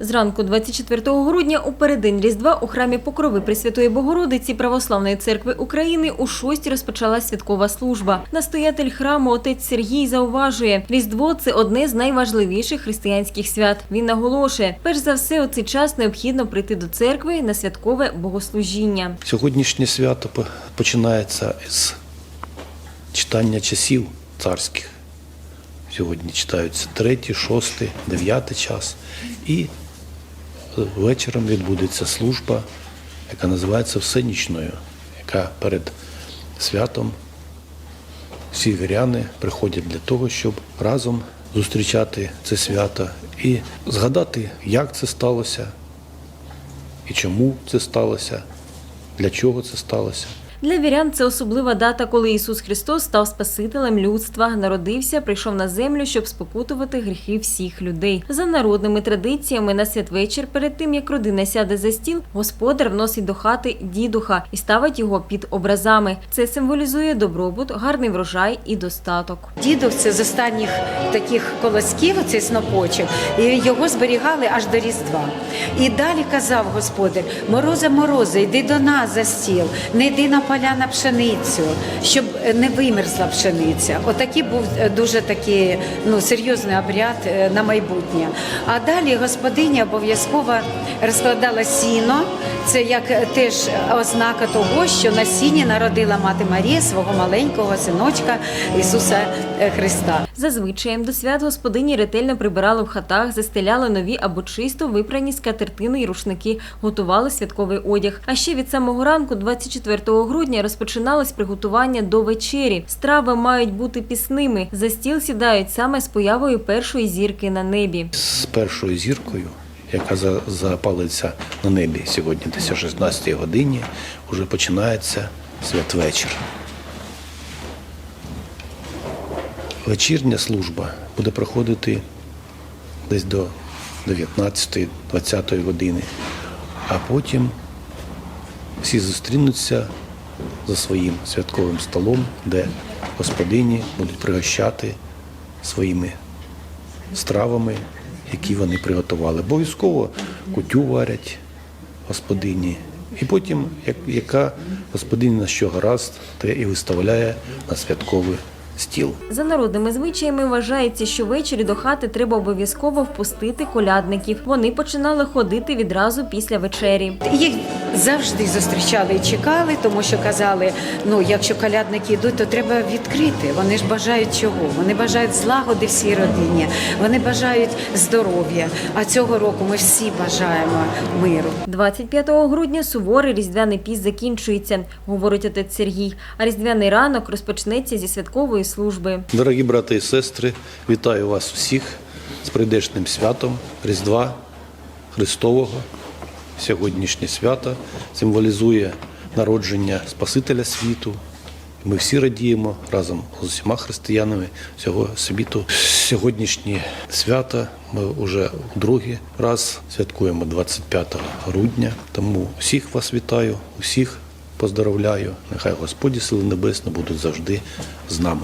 Зранку 24 грудня у переддень Різдва у храмі Покрови Пресвятої Богородиці Православної церкви України у шостій розпочалась святкова служба. Настоятель храму отець Сергій зауважує, Різдво це одне з найважливіших християнських свят. Він наголошує, перш за все у цей час необхідно прийти до церкви на святкове богослужіння. Сьогоднішнє свято починається з читання часів царських. Сьогодні читаються третій, шостий, дев'ятий час. І вечором відбудеться служба, яка називається Всенічною, яка перед святом всі віряни приходять для того, щоб разом зустрічати це свято і згадати, як це сталося, і чому це сталося, для чого це сталося. Для вірян це особлива дата, коли Ісус Христос став Спасителем людства, народився, прийшов на землю, щоб спокутувати гріхи всіх людей. За народними традиціями на святвечір, перед тим як родина сяде за стіл, господар вносить до хати дідуха і ставить його під образами. Це символізує добробут, гарний врожай і достаток. Дідух це з останніх таких колосків, цей снопочок, і його зберігали аж до Різдва. І далі казав господар: морозе, морозе, йди до нас за стіл, не йди на поля на пшеницю, щоб не вимерзла пшениця. Отакий був е, дуже такий ну, серйозний обряд е, на майбутнє. А далі господиня обов'язково розкладала сіно. Це як е, теж ознака того, що на сіні народила мати Марія свого маленького синочка Ісуса Христа. Зазвичай до свят господині ретельно прибирали в хатах, застеляли нові або чисто випрані скатертини і рушники, готували святковий одяг. А ще від самого ранку, 24 грудня, розпочиналось приготування до вечері. Страви мають бути пісними. За стіл сідають саме з появою першої зірки на небі. з першою зіркою, яка запалиться на небі сьогодні, десь о 16 годині, вже починається святвечір. Вечірня служба буде проходити десь до 19-20 години, а потім всі зустрінуться за своїм святковим столом, де господині будуть пригощати своїми стравами, які вони приготували. Обов'язково кутю варять господині. І потім, як, яка господиня на що гаразд, те і виставляє на святковий стіл. За народними звичаями вважається, що ввечері до хати треба обов'язково впустити колядників. Вони починали ходити відразу після вечері. Їх завжди зустрічали і чекали, тому що казали: ну, якщо колядники йдуть, то треба відкрити. Вони ж бажають чого? Вони бажають злагоди всій родині, вони бажають здоров'я. А цього року ми всі бажаємо миру. 25 грудня суворий різдвяний піст закінчується, говорить отець Сергій. А різдвяний ранок розпочнеться зі святкової служби. Дорогі брати і сестри, вітаю вас всіх з прийдешним святом Різдва Христового. Сьогоднішнє свято символізує народження Спасителя світу. Ми всі радіємо разом з усіма християнами цього світу. Сьогоднішнє свято ми вже другий раз святкуємо 25 грудня. Тому всіх вас вітаю, усіх поздоровляю. Нехай Господі сили небесні будуть завжди з нами.